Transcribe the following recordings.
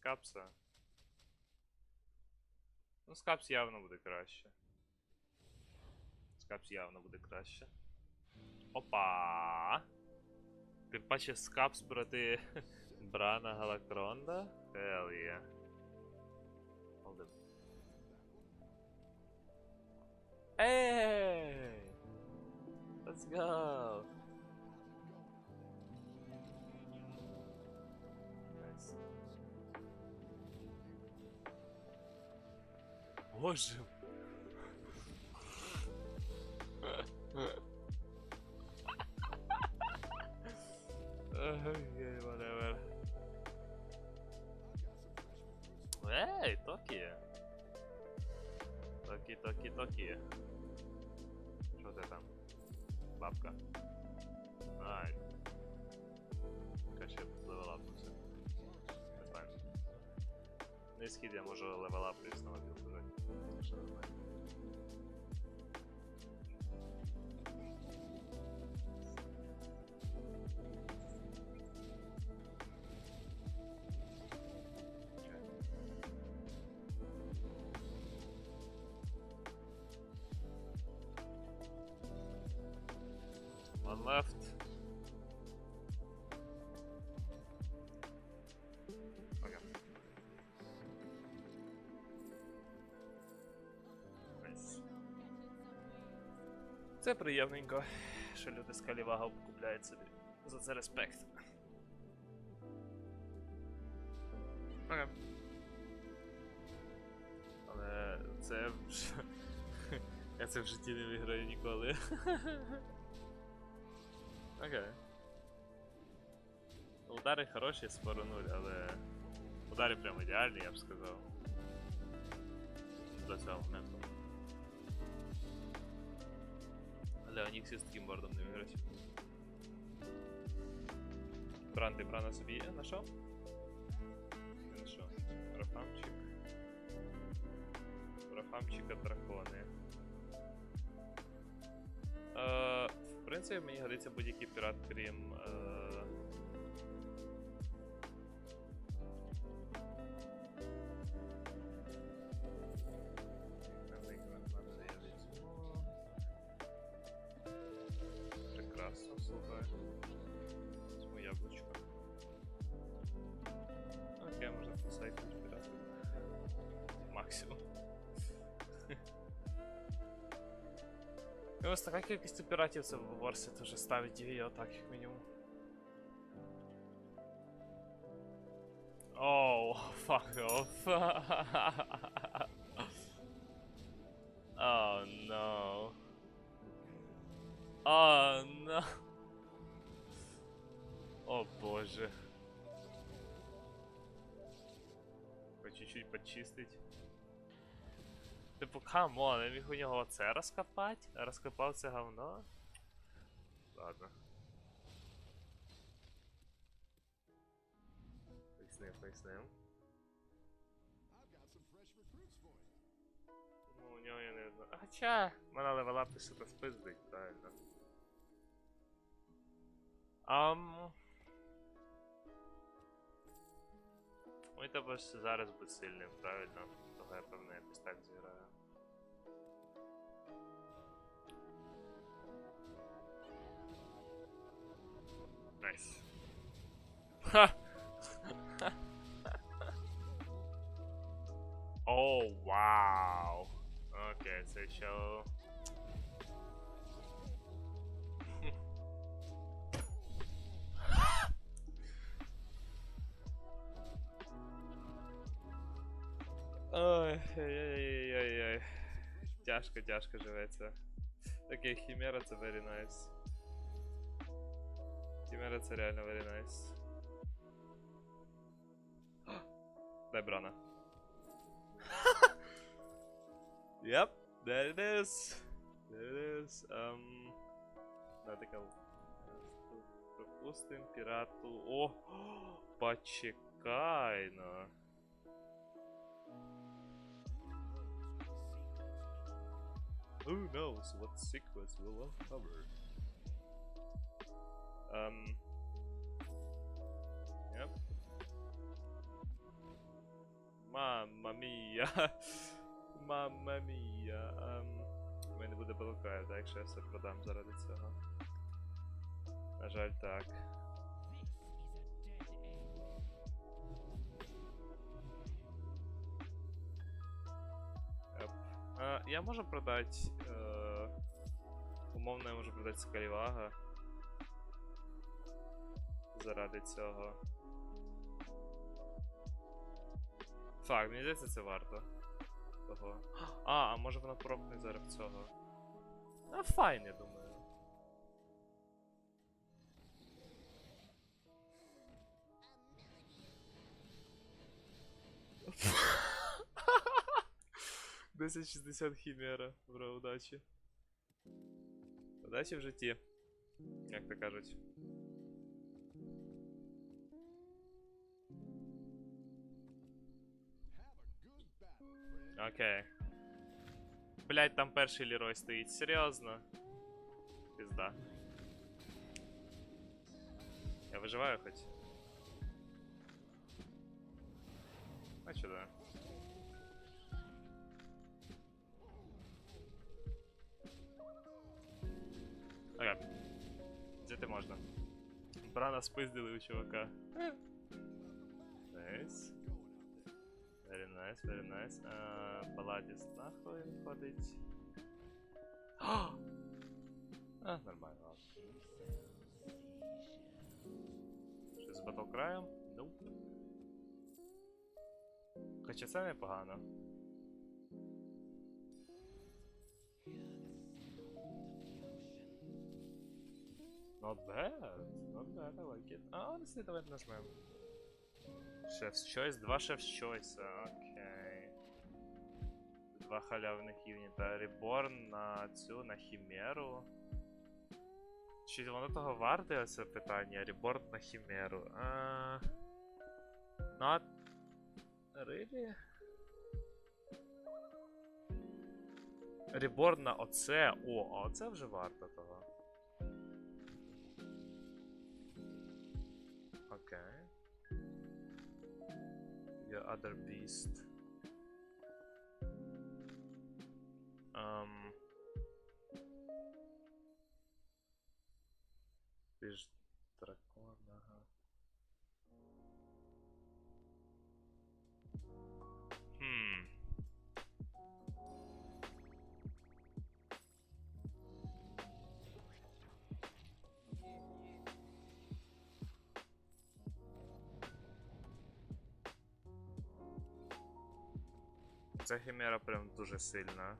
капса. Ну, з капс явно буде краще. З капс явно буде краще. Опа! Тим паче з капс проти Брана Галакронда? Hell yeah. Hold on. Hey! Let's go! Боже. Окей, whatever. Ей, Токі. Токі, токі, токі. Що ти там? Бабка. Ай. Каче левелапнувся. Не схід я можу левелап і знову підбирати. Що не знаю. One left. Це приємненько, що люди з Калівага купляють собі. За це респект. Окей. Але це. Я це в житті не виграю ніколи. Окей. Удари хороші з нуль, але. Удари прям ідеальні, я б сказав. До цього моменту. Але Оніксі з таким бордом не виграть. Бран, ти брана собі є? Нашов? На що? Рафамчик. Рафамчика дракони. Е, в принципі, мені годиться будь-який пірат, крім. Е... І ось така кількість піратів це в Ворсі теж ставить її отак, як мінімум. Оу, fuck off. oh no. Oh no. О боже. По чуть-чуть почистить. Типу, камон, я міг у нього оце розкопати? Розкопав це говно? Ладно. Пояснив, пояснив. Ну, у нього я не знаю. Хоча, мене левелапи що-то спиздить, правильно. Ам... Треба ж зараз бути сильним, правильно? Того я певно якось так зіграю. Найс. Ха! О, вау! Окей, це що... Ой, ой-ой-ой-ой. Тяжко, тяжко живеться. Окей, Хімера це very nice. Хімера це реально very nice. Дай брана. yep, there it is. There it is. Um, да, така. Пропустим пірату. О! Почекай, ну. Who knows what secrets will uncover? Um. Yep. мія. Мамма мія. Ем, У мене буде балакає, якщо я все продам заради цього. На жаль, так. Еп. А, я можу продати. Е, умовно, я можу продати Скалівага. Заради цього. Так, мені здається, це варто. Того. А, а може воно пробне зараз цього. А, файн, я думаю. Десять шістдесят хімера, бро, удачі. Удачі в житті. Як то кажуть. Окей. Блять, там перший Лерой стоїть. Серйозно. Пізда. Я виживаю хоч. А чо да? Окей. Взяти можна. Брана спиздили у чувака. Найс. Very nice, very nice. А, Паладіс нахуй ходить. а, нормально, ладно. Щось з батлкраєм? Nope. Хоча це непогано. Not bad, not bad, I like it. А, honestly, давайте нажмем. Шеф's Choice, два Шеф's Choice, окей. Два халявних юніта. Reborn на цю, на Хімеру. Чи воно того варте оце питання? Reborn на Хімеру. А... Not really? Reborn на оце. О, а оце вже варто того. Окей. Your other beast. Um. Ти ж дракон, ага. Хм. Ця хімера прям дуже сильна.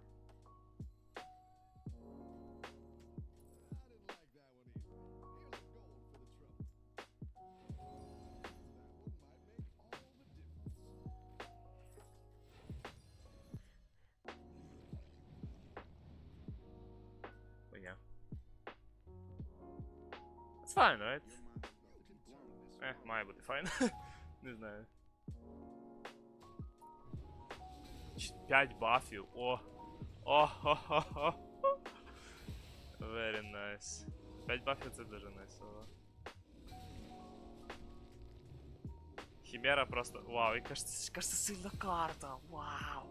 5 бафів. О! О! хо хо хо Very nice. 5 бафів це дуже найсово. Хімера просто. Вау, і кажется, кажется сильна карта. Вау!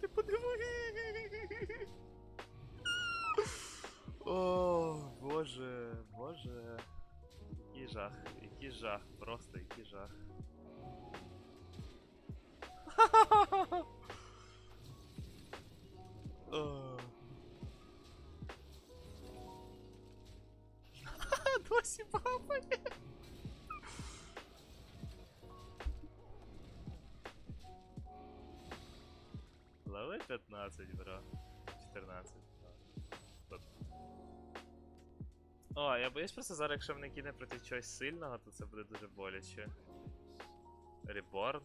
Ти подиви. О, боже, боже. Який жах, який жах, просто який жах. Досі бабає. Лови 15, бро. 14. О, я боюсь просто зараз, якщо мене кине проти чогось сильного, то це буде дуже боляче. Reborn.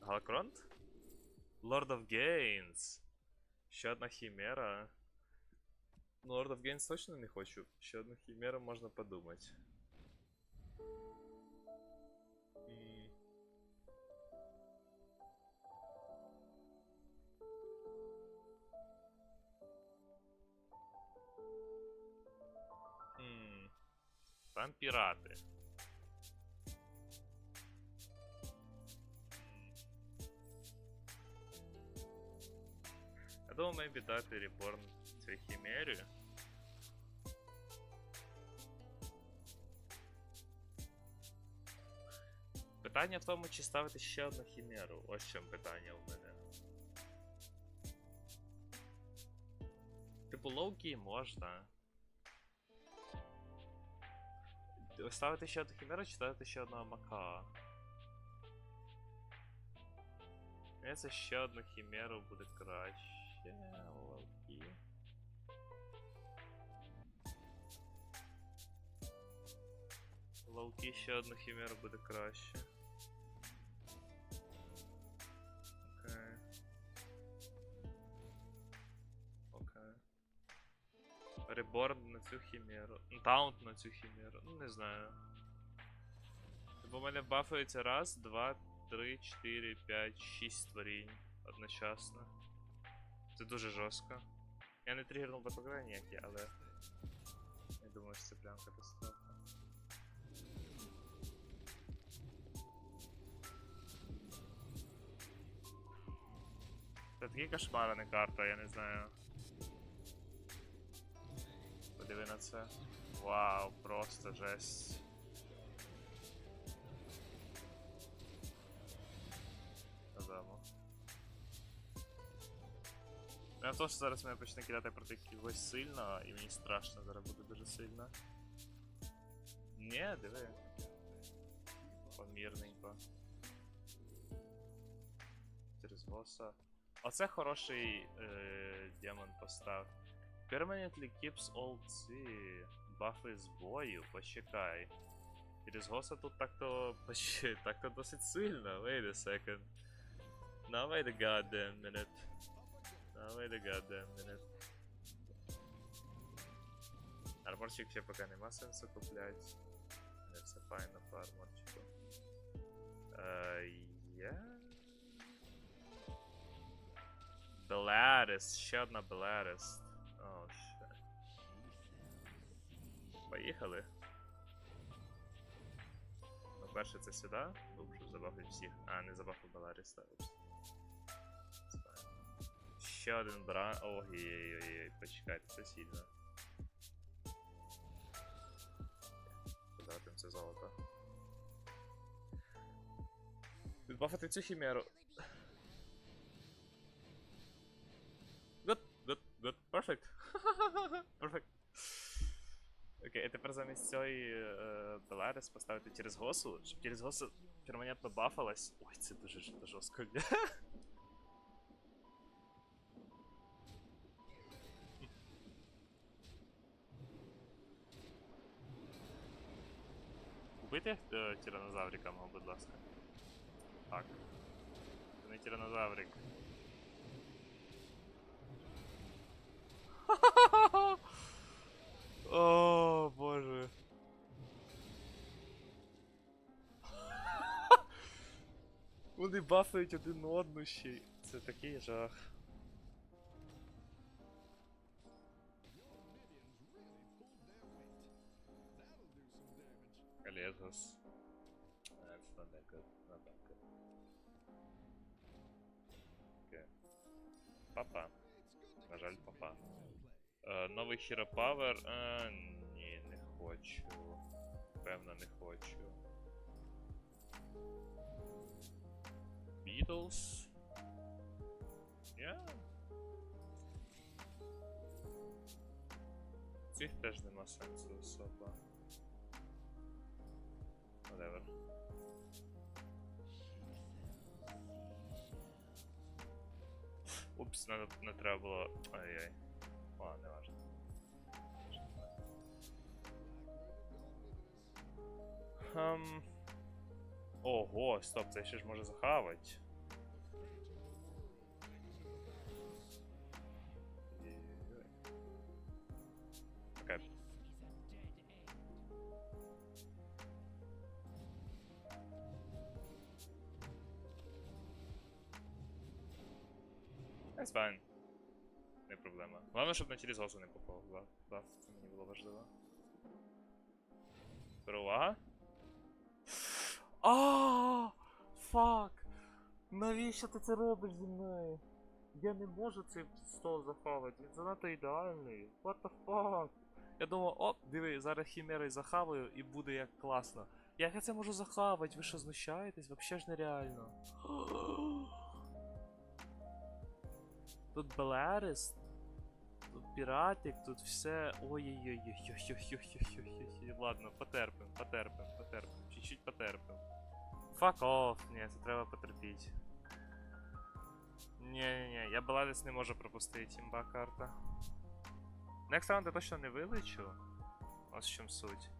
Галакронт? Lord of Gains. Ще одна хімера. Ну, Lord of Gains точно не хочу. Ще одну хімеру можна подумати. Там пірати. Я думаю, мейбі дати репорн цій хімері. Питання в тому, чи ставити ще одну хімеру. Ось в чому питання в мене. Типу, лоукі можна. Ставити ще одну хімеру чи ставити ще одного мака? Мені це ще одну хімеру буде краще. Лоукі. Лоукі ще одну хімеру буде краще. Реборн на цю хімеру. Таунт на цю хімеру. Ну, не знаю. Бо в мене бафується раз, два, три, чотири, п'ять, шість створінь одночасно. Це дуже жорстко. Я не тригернув батлграй ніякі, але. Я думаю, що це прям катастрофа. Це такий кошмар, не карта, я не знаю. Подиви на це. Вау, просто жесть. Задамо. Я то, що зараз мене почне кидати проти когось сильно, і мені страшно зараз буде дуже сильно. Ні, диви. Помірненько. Через боса. Оце хороший е, демон постав. Permanently keeps all ці бафи з бою, почекай. Через госа тут так-то так-то досить сильно. Wait a second. Now wait a goddamn minute. Now wait a goddamn minute. Арморчик ще поки нема сенсу куплять. Не все файно по арморчику. Е, я... Беларис, ще одна Беларис. Поїхали. Ну, перше це сюди, бо щоб забафити всіх. А, не забафив файн. Ще один бра. Ой-ой-ой, почекайте, це сильно. Податим це золото. Відбафити цю хімеру. Good, good, good, perfect. Perfect. Окей, а тепер замість цієї е, Беларис поставити через госу, щоб через госу перманентно бафалась. Ой, це дуже жорстко. Убити е, тиранозаврика мого, будь ласка. Так. Не тиранозаврик. Вони бафають один одну ще. Це такий жах. Окей. Папа. На жаль, папа. Е, новий Hero Power. Е, ні, не хочу. Певно, не хочу. Beatles. Я. Цих теж нема сенсу особа. Whatever. Упс, надо, не треба було. Ай-яй. О, не важно. Хм. Ого, стоп, це ще ж може захавать. Окей. That's fine. Не проблема. Головне, щоб на через госу не попав. Да, це мені було важливо. Тепер увага. А, фак! Навіщо ти це робиш зі мною? Я не можу цей стол захавати, він занадто ідеальний. What the fuck? Я думав, оп, диви, зараз хімери захаваю і буде як класно. Як я це можу захавати? Ви що знущаєтесь? Вообще ж нереально. Тут Белерист, тут піратик, тут все. Ой-ой-ой-ой-ой-ой-ой-ой. Ладно, потерпим, потерпим, потерпим. Чуть-чуть потерпим. Fuck off, ні, це треба потерпіти. Ні-ні-ні, я Белерист не можу пропустити, імба карта. Next round я точно не вилечу. Ось в чому суть.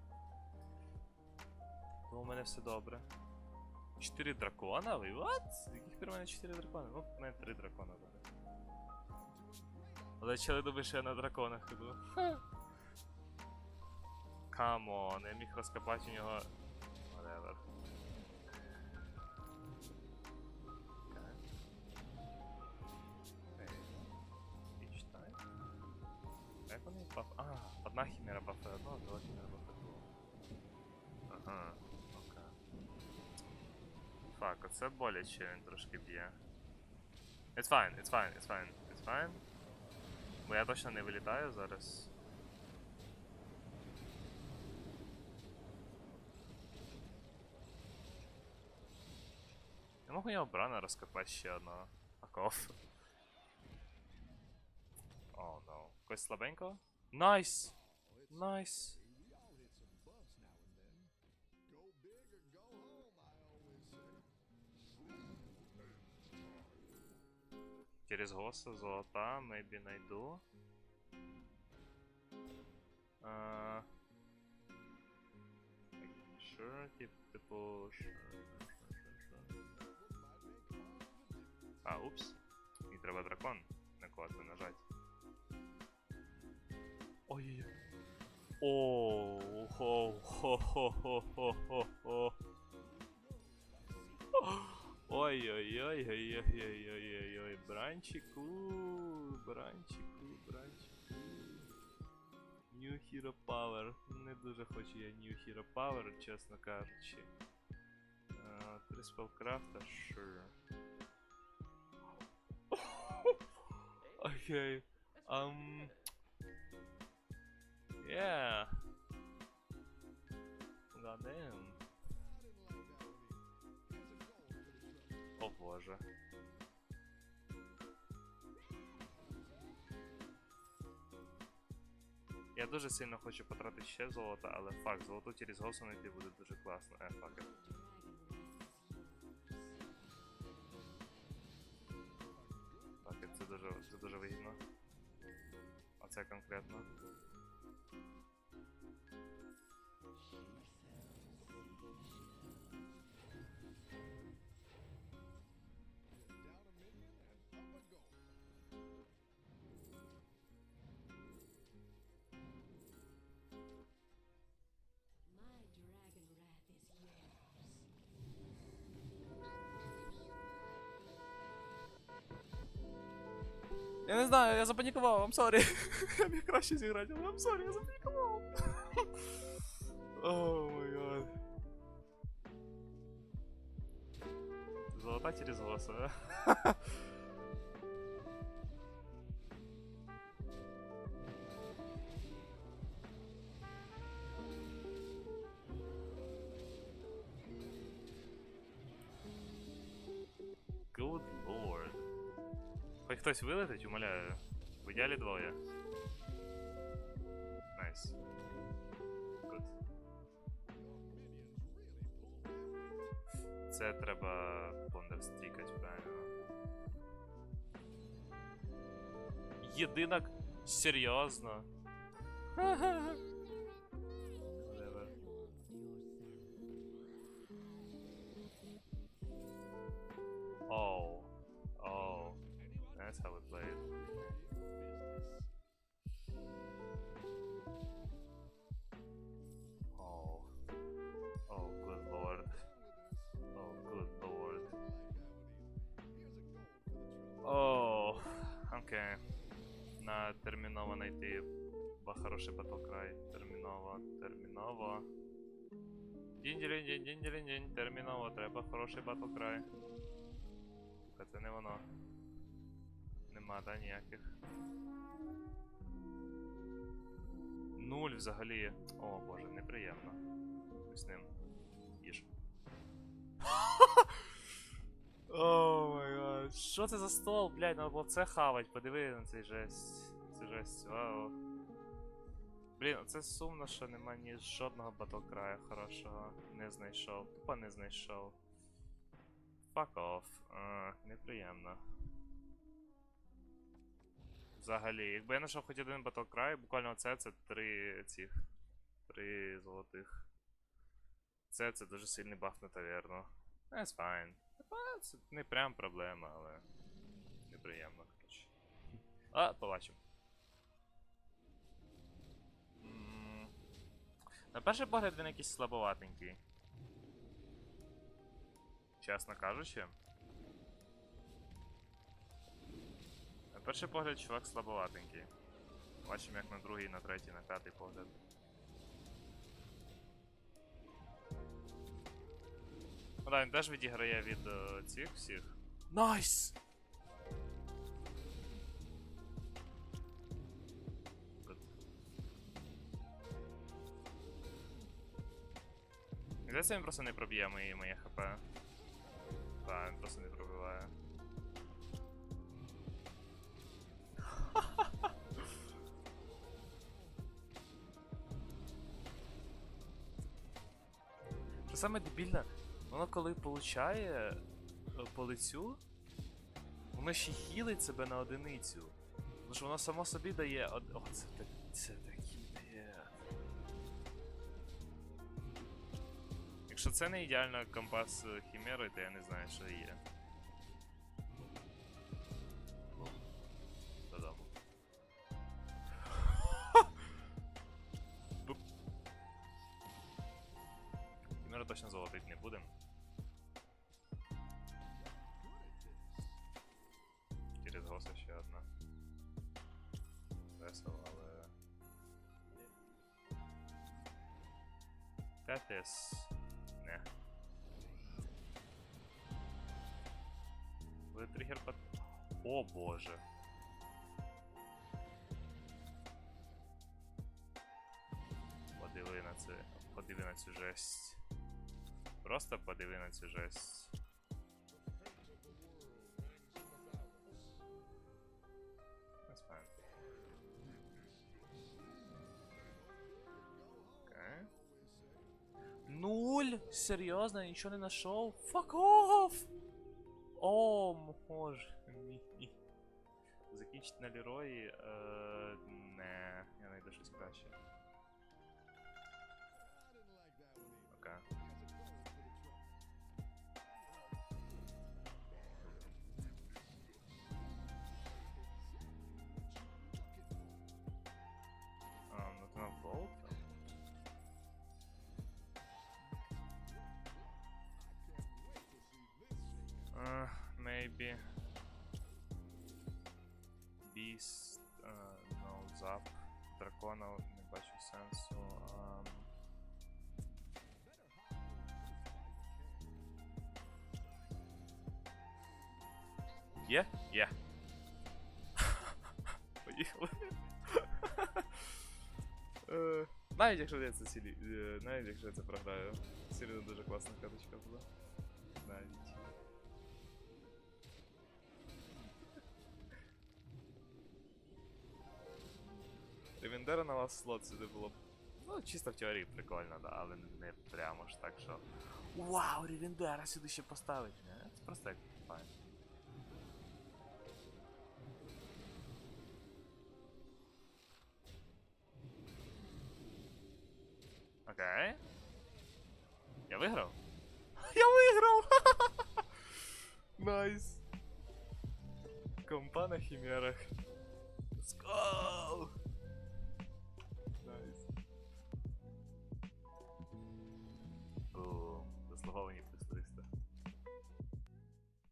Тому у мене все добре. Чотири дракона? Ви what? Яких пір у мене чотири дракона? Ну, у мене три дракона буде. Але чели думаєш, що я на драконах іду. Камон, я міг розкопати у нього. баф... А, одна хімера бафе одного, друга хімера бафе другого. Ага, окей. Фак, оце боляче він трошки б'є. It's fine, it's fine, it's fine, it's fine. Бо я точно не вилітаю зараз. Я можу його брана розкопати ще одного. Аков. О, oh, no. Когось слабенького? Найс! Найс! Через госа золота, maybe найду. А... Sure, тип, типу, sure. А, упс. Мені треба дракон на кого-то нажать. Ой-ой-ой. О, хо хо хо хо хо хо хо Ой-ой-ой-ой-ой-ой-ой-ой, бранчику, бранчику, бранчику. New Hero Power. Не дуже хочу я New Hero Power, чесно кажучи. Три спелкрафта, sure. Окей. Um. Yeah. God damn. О боже. Я дуже сильно хочу потратити ще золото, але факт, золото через госу знайти буде дуже класно. Е, фак. Так, це дуже, це дуже вигідно. А це конкретно. Я не знаю, я запанікував, I'm sorry. я міг краще зіграти, але I'm sorry, я запанікував. О май гад. Золота через голоса, а? хтось вилетить, умоляю. В ідеалі двоє. Найс. Good. Це треба пондерстрікать, правильно. Єдинок? Серйозно? Whatever. хороший батлкрай. Терміново, терміново. Дінь-дінь, дінь дінь терміново, треба хороший батл-край. Та це не воно. Нема, да, ніяких. Нуль взагалі. О боже, неприємно. З ним. Їж. О май гад. Що це за стол, блядь, надо було це хавать, подиви на цей жесть. Це жесть, вау. Блін, це сумно, що нема ні жодного батлкраю хорошого. Не знайшов. Тупо не знайшов. Fuck off. А, неприємно. Взагалі, якби я знайшов хоч один батлкрай, буквально це це три цих. Три золотих. Це це дуже сильний баф на таверну. That's fine. Це не прям проблема, але. Неприємно, коротше. А, побачимо. Перший погляд він якийсь слабоватенький. Чесно кажучи. На перший погляд чувак слабоватенький. Бачимо як на другий, на третій, на п'ятий погляд. Ну да, він теж відіграє від е, цих всіх. Найс! Good. Здається, він просто не проб'є мої, моє хп. Так, він просто не пробиває. Що саме дебільне, воно коли получає е, по лицю, воно ще хілить себе на одиницю. Тому що воно само собі дає. О, це, так, це такий Якщо це не ідеально компас е, хімери, то я не знаю, що є. Додому. Буп. Хімера точно золотить не будем. Через госа ще одна. Весело, але. Тетис. Не. Буде тригер под... О боже. Подиви на це. Подиви на цю жесть. Просто подиви на цю жесть. Нуль? Серйозно, я нічого не знайшов? Fuck off! О, може мій. Закінчить на Лерої. Е, не, я знайду щось краще. maybe. Beast, uh, no, Zap. Дракона не бачу сенсу. Um, Є? Є. Поїхали. Е, Навіть якщо я це цілі. е, Навіть якщо я це програю. Сильно дуже класна каточка була. Ревендера на ласт слот сюди було б. Ну, чисто в теорії прикольно, да, але не прямо ж так, що. Вау, Ревендера сюди ще поставить. Не? Це просто як файн. Окей. Я виграв? Я виграв! Найс. Компа на хімерах. Let's go!